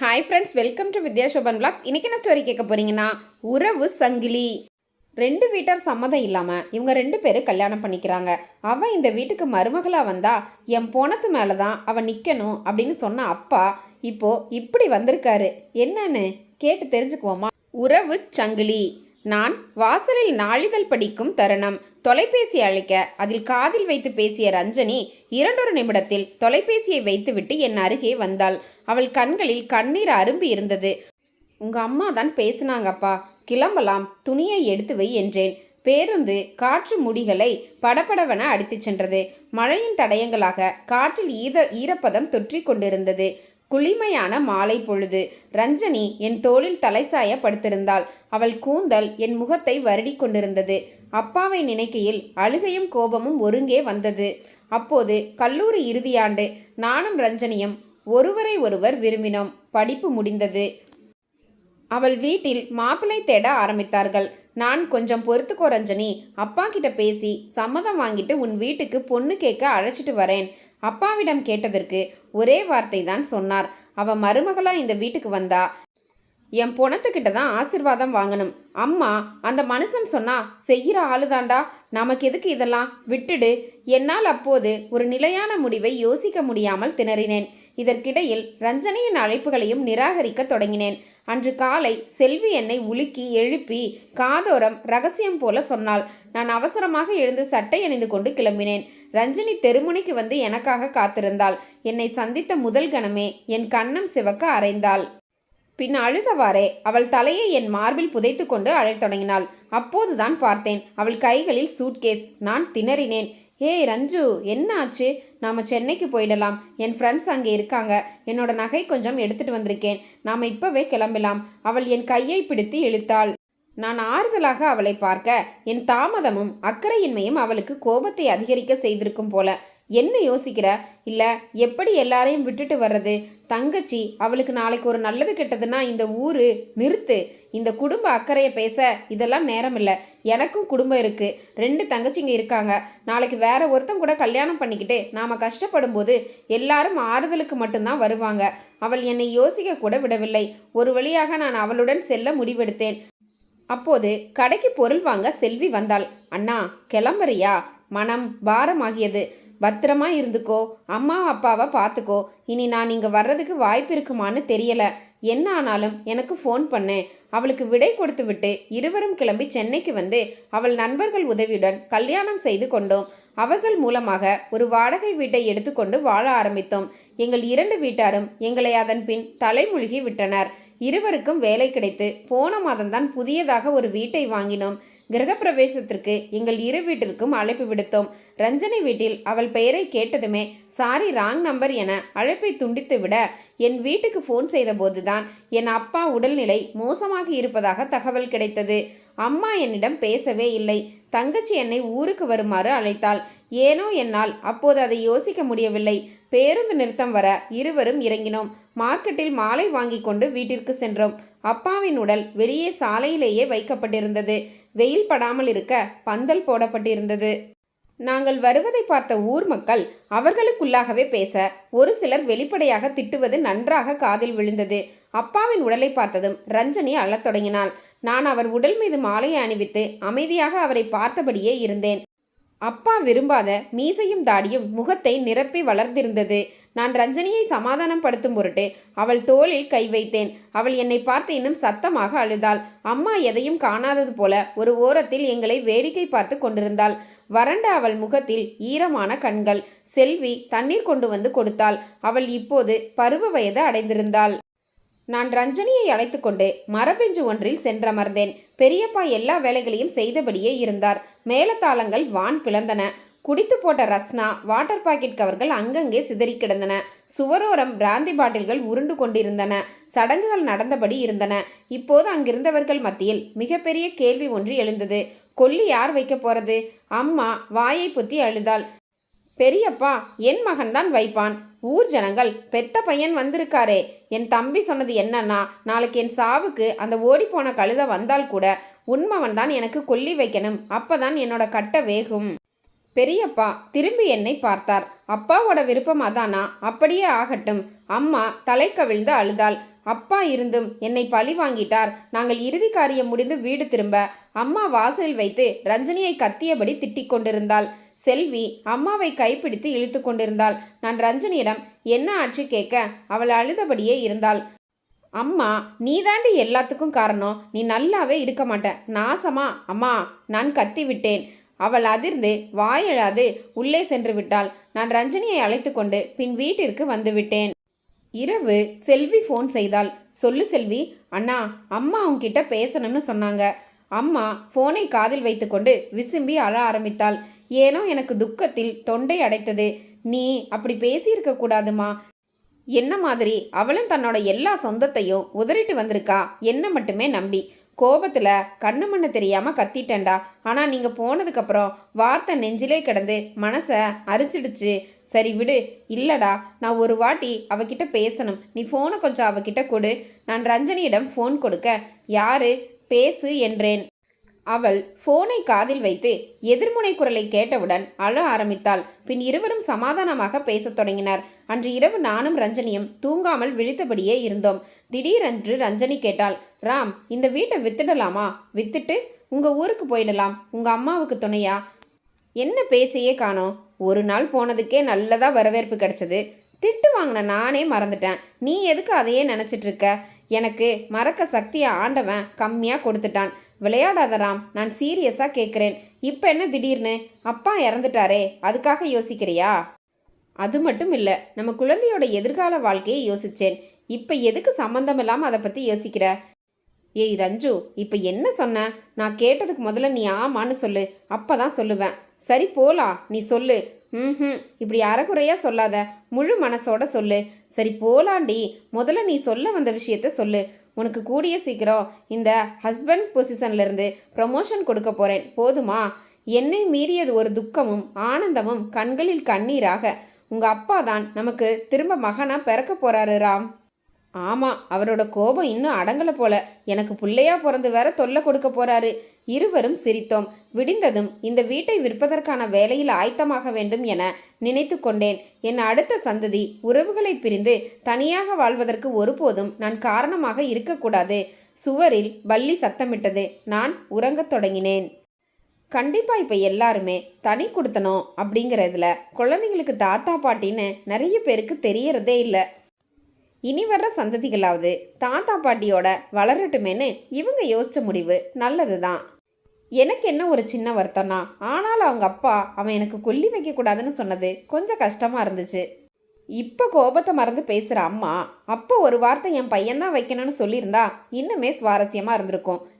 Hi friends welcome to Vidya Sobhan vlogs இன்றைக்கி என்ன story கேட்க போகிறீங்கன்னா உறவு சங்கிலி. ரெண்டு வீட்டார் சம்மதம் இல்லாமல் இவங்க ரெண்டு பேரும் கல்யாணம் பண்ணிக்கிறாங்க. அவன் இந்த வீட்டுக்கு மருமகளாக வந்தா என் போனத்து மேலே தான் அவன் நிற்கணும் அப்படின்னு சொன்ன அப்பா இப்போது இப்படி வந்திருக்காரு. என்னன்னு கேட்டு தெரிஞ்சுக்குவோமா? உறவு சங்கிலி. நான் வாசலில் நாளிதழ் படிக்கும் தருணம். தொலைபேசி அழைக்க அதில் காதில் வைத்து பேசிய ரஞ்சனி இரண்டொரு நிமிடத்தில் தொலைபேசியை வைத்துவிட்டு என் அருகே வந்தாள். அவள் கண்களில் கண்ணீர் அரும்பி இருந்தது. உங்க அம்மா தான் பேசினாங்கப்பா. கிளம்பலாம். துணியை எடுத்து வை என்றேன். பேருந்து காற்று முடிகளை படபடவென அடித்துச் சென்றது. மழையின் தடயங்களாக காற்றில் ஈத ஈரப்பதம் தொற்றிக் கொண்டிருந்தது. குளிமையான மாலை பொழுது. ரஞ்சனி என் தோளில் தலைசாய படுத்திருந்தாள் அவள் கூந்தல் என் முகத்தை வருடி கொண்டிருந்தது. அப்பாவை நினைக்கையில் அழுகையும் கோபமும் ஒருங்கே வந்தது. அப்போது கல்லூரி இறுதியாண்டு நானும் ரஞ்சனியும் ஒருவரை ஒருவர் விரும்பினோம். படிப்பு முடிந்தது. அவள் வீட்டில் மாப்பிள்ளை தேட ஆரம்பித்தார்கள். நான் கொஞ்சம் பொறுத்துக்கோ ரஞ்சனி. அப்பா கிட்ட பேசி சம்மதம் வாங்கிட்டு உன் வீட்டுக்கு பொண்ணு கேட்க அழைச்சிட்டு வரேன். அப்பாவிடம் கேட்டதற்கு ஒரே வார்த்தை தான் சொன்னார். அவள் மருமகளாக இந்த வீட்டுக்கு வந்தா? என் பொணத்துக்கிட்ட தான் ஆசிர்வாதம் வாங்கணும். அம்மா அந்த மனுஷன் சொன்னா செய்கிற ஆளுதாண்டா? நமக்கு எதுக்கு இதெல்லாம்? விட்டுடு. என்னால் அப்போது ஒரு நிலையான முடிவை யோசிக்க முடியாமல் திணறினேன். இதற்கிடையில் ரஞ்சனியின் அழைப்புகளையும் நிராகரிக்க தொடங்கினேன். அன்று காலை செல்வி என்னை உலுக்கி எழுப்பி காதோரம் ரகசியம் போல சொன்னாள். நான் அவசரமாக எழுந்து சட்டை அணிந்து கொண்டு கிளம்பினேன். ரஞ்சினி தெருமுனைக்கு வந்து எனக்காக காத்திருந்தாள். என்னை சந்தித்த முதல் கணமே என் கண்ணம் சிவக்க அரைந்தாள் பின் அழுதவாறே அவள் தலையை என் மார்பில் புதைத்து கொண்டு அழத் தொடங்கினாள். அப்போதுதான் பார்த்தேன் அவள் கைகளில் சூட்கேஸ். நான் திணறினேன். ஏய் ரஞ்சு என்ன ஆச்சு? நாம சென்னைக்கு போயிடலாம். என் ஃப்ரெண்ட்ஸ் அங்கே இருக்காங்க. என்னோட நகை கொஞ்சம் எடுத்துட்டு வந்திருக்கேன். நாம இப்பவே கிளம்பலாம். அவள் என் கையை பிடித்து இழுத்தாள். நான் ஆறுதலாக அவளை பார்க்க என் தாமதமும் அக்கறையின்மையும் அவளுக்கு கோபத்தை அதிகரிக்க செய்திருக்கும் போல. என்ன யோசிக்கிற? இல்ல எப்படி எல்லாரையும் விட்டுட்டு வர்றது? தங்கச்சி அவளுக்கு நாளைக்கு ஒரு நல்லது கெட்டதுன்னா இந்த ஊரு நிறுத்து. இந்த குடும்ப அக்கறையை பேச இதெல்லாம் நேரம் இல்லை எனக்கும் குடும்பம் இருக்கு. ரெண்டு தங்கச்சிங்க இருக்காங்க. நாளைக்கு வேற ஒருத்தன் கூட கல்யாணம் பண்ணிக்கிட்டு நாம கஷ்டப்படும் போது எல்லாரும் ஆறுதலுக்கு மட்டும்தான் வருவாங்க. அவள் என்னை யோசிக்க கூட விடவில்லை. ஒரு வழியாக நான் அவளுடன் செல்ல முடிவெடுத்தேன். அப்போது கடைக்கு பொருள் வாங்க செல்வி வந்தாள். அண்ணா கிளம்புறியா? மனம் பாரமாகியது. பத்திரமா இருந்துக்கோ. அம்மா அப்பாவை பார்த்துக்கோ இனி நான் இங்கே வர்றதுக்கு வாய்ப்பு இருக்குமான்னு தெரியல. என்ன ஆனாலும் எனக்கு ஃபோன் பண்ணு. அவளுக்கு விடை கொடுத்து விட்டு இருவரும் கிளம்பி சென்னைக்கு வந்து அவள் நண்பர்கள் உதவியுடன் கல்யாணம் செய்து கொண்டோம். அவர்கள் மூலமாக ஒரு வாடகை வீட்டை எடுத்துக்கொண்டு வாழ ஆரம்பித்தோம். எங்கள் இரண்டு வீட்டாரும் எங்களை அதன் பின் தலைமூழ்கி விட்டனர். இருவருக்கும் வேலை கிடைத்து போன மாதம்தான் புதியதாக ஒரு வீட்டை வாங்கினோம். கிரகப்பிரவேசத்திற்கு எங்கள் இரு வீட்டிற்கும் அழைப்பு விடுத்தோம். ரஞ்சனி வீட்டில் அவள் பெயரை கேட்டதுமே சாரி ராங் நம்பர் என அழைப்பை துண்டித்து விட என் வீட்டுக்கு ஃபோன் செய்தபோதுதான் என் அப்பா உடல்நிலை மோசமாக இருப்பதாக தகவல் கிடைத்தது. அம்மா என்னிடம் பேசவே இல்லை. தங்கச்சி என்னை ஊருக்கு வருமாறு அழைத்தாள். ஏனோ என்னால் அப்போது அதை யோசிக்க முடியவில்லை. பேருந்து நிறுத்தம் வர இருவரும் இறங்கினோம். மார்க்கெட்டில் மாலை வாங்கி கொண்டு வீட்டிற்கு சென்றோம். அப்பாவின் உடல் வெளியே சாலையிலேயே வைக்கப்பட்டிருந்தது. வெயில் படாமல் இருக்க பந்தல் போடப்பட்டிருந்தது. நாங்கள் வருவதை பார்த்த ஊர் மக்கள் அவர்களுக்குள்ளாகவே பேச ஒரு சிலர் வெளிப்படையாக திட்டுவது நன்றாக காதில் விழுந்தது. அப்பாவின் உடலை பார்த்ததும் ரஞ்சனி அழத் தொடங்கினாள். நான் அவர் உடல் மீது மாலையை அணிவித்து அமைதியாக அவரை பார்த்தபடியே இருந்தேன். அப்பா விரும்பாத மீசையும் தாடியும் முகத்தை நிரப்பி வளர்ந்திருந்தது. நான் ரஞ்சனியை சமாதானம் படுத்தும் பொருட்டு அவள் தோளில் கை வைத்தேன். அவள் என்னை பார்த்து இன்னும் சத்தமாக அழுதாள். அம்மா எதையும் காணாதது போல ஒரு ஓரத்தில் எங்களை வேடிக்கை பார்த்து கொண்டிருந்தாள். வறண்ட அவள் முகத்தில் ஈரமான கண்கள். செல்வி தண்ணீர் கொண்டு வந்து கொடுத்தாள். அவள் இப்போது பருவ வயது அடைந்திருந்தாள். நான் ரஞ்சனியை அழைத்து கொண்டு மரபெஞ்சு ஒன்றில் சென்றமர்ந்தேன். பெரியப்பா எல்லா வேலைகளையும் செய்தபடியே இருந்தார். மேலத்தாளங்கள் வான் பிளந்தன. குடித்து போட்ட ரஸ்னா வாட்டர் பாக்கெட் கவர்கள் அங்கங்கே சிதறி கிடந்தன. சுவரோரம் பிராந்தி பாட்டில்கள் உருண்டு கொண்டிருந்தன. சடங்குகள் நடந்தபடி இருந்தன. இப்போது அங்கிருந்தவர்கள் மத்தியில் மிகப்பெரிய கேள்வி ஒன்று எழுந்தது. கொல்லி யார் வைக்க போறது? அம்மா வாயை புத்தி அழுதாள். பெரியப்பா என் மகன்தான் வைப்பான். ஊர் ஜனங்கள் பெத்த பையன் வந்திருக்காரே. என் தம்பி சொன்னது என்னன்னா நாளைக்கு என் சாவுக்கு அந்த ஓடிப்போன கழுத வந்தால் கூட உண்மவன் தான் எனக்கு கொல்லி வைக்கணும். அப்பதான் என்னோட கட்ட வேகும். பெரியப்பா திரும்பி என்னை பார்த்தார். அப்பாவோட விருப்பம் அதானா? அப்படியே ஆகட்டும். அம்மா தலை கவிழ்ந்து அழுதாள். அப்பா இருந்தும் என்னை பழி வாங்கிட்டார். நாங்கள் இறுதி காரியம் முடிந்து வீடு திரும்ப அம்மா வாசலில் வைத்து ரஞ்சனியை கத்தியபடி திட்டிக் கொண்டிருந்தாள். செல்வி அம்மாவை கைப்பிடித்து இழுத்து கொண்டிருந்தாள். நான் ரஞ்சனியிடம் என்ன ஆட்சி கேட்க அவள் அழுதபடியே இருந்தாள். அம்மா நீதாண்டி எல்லாத்துக்கும் காரணம். நீ நல்லாவே இருக்க மாட்ட. நாசமா? அம்மா நான் கத்தி விட்டேன் அவள் அதிர்ந்து வாயெழாது உள்ளே சென்று விட்டாள். நான் ரஞ்சனியை அழைத்து கொண்டு பின் வீட்டிற்கு வந்துவிட்டேன் இரவு செல்வி ஃபோன் செய்தாள். சொல்லு செல்வி அண்ணா அம்மா உன்கிட்ட பேசணும்னு சொன்னாங்க. அம்மா ஃபோனை காதில் வைத்துக்கொண்டு விசும்பி அழ ஆரம்பித்தாள். ஏனோ எனக்கு துக்கத்தில் தொண்டை அடைத்தது. நீ அப்படி பேசியிருக்க கூடாதுமா. என்ன மாதிரி? அவளும் தன்னோட எல்லா சொந்தத்தையும் உதறிட்டு வந்திருக்கா. என்ன மட்டுமே நம்பி. கோபத்தில் கண்ணு மண்ணு தெரியாமல் கத்திட்டேன்டா. ஆனால் நீங்கள் போனதுக்கப்புறம் வார்த்தை நெஞ்சிலே கிடந்து மனசை அரிச்சிடுச்சு. சரி விடு இல்லைடா நான் ஒரு வாட்டி அவகிட்ட பேசணும். நீ ஃபோனை கொஞ்சம் அவகிட்ட கொடு. நான் ரஞ்சனியிடம் ஃபோன் கொடுக்க. யாரு? பேசு என்றேன். அவள் ஃபோனை காதில் வைத்து எதிர்முனை குரலை கேட்டவுடன் அழ ஆரம்பித்தாள். பின் இருவரும் சமாதானமாக பேசத் தொடங்கினர். அன்று இரவு நானும் ரஞ்சனியும் தூங்காமல் விழித்தபடியே இருந்தோம். திடீரென்று ரஞ்சனி கேட்டாள் ராம் இந்த வீட்டை வித்துடலாமா? வித்துட்டு உங்க ஊருக்கு போயிடலாம். உங்க அம்மாவுக்கு துணையா? என்ன பேச்சையே காணோம். ஒரு நாள் போனதுக்கே நல்லதா வரவேற்பு கிடைச்சது. திட்டு வாங்கின நானே மறந்துட்டேன். நீ எதுக்கு அதையே நினச்சிட்டு இருக்க? எனக்கு மறக்க சக்தியை ஆண்டவன் கம்மியாக கொடுத்துட்டான். விளையாடாத ராம் நான் சீரியஸாக கேட்குறேன் இப்போ என்ன திடீர்னு? அப்பா இறந்துட்டாரே அதுக்காக யோசிக்கிறியா? அது மட்டும் இல்லை நம்ம குழந்தையோட எதிர்கால வாழ்க்கையை யோசிச்சேன். இப்போ எதுக்கு சம்மந்தம் இல்லாமல் அதை பற்றி யோசிக்கிற? ஏய் ரஞ்சு இப்போ என்ன சொன்ன? நான் கேட்டதுக்கு முதல்ல நீ ஆமான்னு சொல்லு அப்போ தான் சொல்லுவேன். சரி போலாம் நீ சொல்லு. ம் இப்படி அறகுறையா சொல்லாத முழு மனசோட சொல்லு. சரி போலாண்டி முதல்ல நீ சொல்ல வந்த விஷயத்த சொல்லு. உனக்கு கூடிய சீக்கிரம் இந்த ஹஸ்பண்ட் பொசிஷன்லேருந்து ப்ரமோஷன் கொடுக்க போகிறேன் போதுமா? என்னை மீறியது ஒரு துக்கமும் ஆனந்தமும் கண்களில் கண்ணீராக உங்கள் அப்பா தான் நமக்கு திரும்ப மகனாக பிறக்க போகிறாரு ராம். ஆமாம் அவரோட கோபம் இன்னும் அடங்கலை போல. எனக்கு புள்ளையா பிறந்து வேற தொல்லை கொடுக்க போறாரு. இருவரும் சிரித்தோம். விடிந்ததும் இந்த வீட்டை விற்பதற்கான வேலையில் ஆயத்தமாக வேண்டும் என நினைத்து கொண்டேன். என் அடுத்த சந்ததி உறவுகளை பிரிந்து தனியாக வாழ்வதற்கு ஒருபோதும் நான் காரணமாக இருக்கக்கூடாது. சுவரில் பள்ளி சத்தமிட்டது. நான் உறங்கத் தொடங்கினேன். கண்டிப்பா இப்ப எல்லாருமே தனி கொடுத்தனும் அப்படிங்கிறதுல குழந்தைங்களுக்கு தாத்தா பாட்டின்னு நிறைய பேருக்கு தெரியறதே இல்லை. இனி வர்ற சந்ததிகளாவது தாத்தா பாட்டியோட வளரட்டுமேன்னு இவங்க யோசிச்ச முடிவு நல்லது தான் எனக்கு என்ன ஒரு சின்ன வருத்தம்னா ஆனாலும் அவங்க அப்பா அவன் எனக்கு கொல்லி வைக்கக்கூடாதுன்னு சொன்னது கொஞ்சம் கஷ்டமாக இருந்துச்சு. இப்போ கோபத்தை மறந்து பேசுகிற அம்மா அப்போ ஒரு வார்த்தை என் பையன்தான் வைக்கணும்னு சொல்லியிருந்தா இன்னுமே சுவாரஸ்யமாக இருந்திருக்கும்.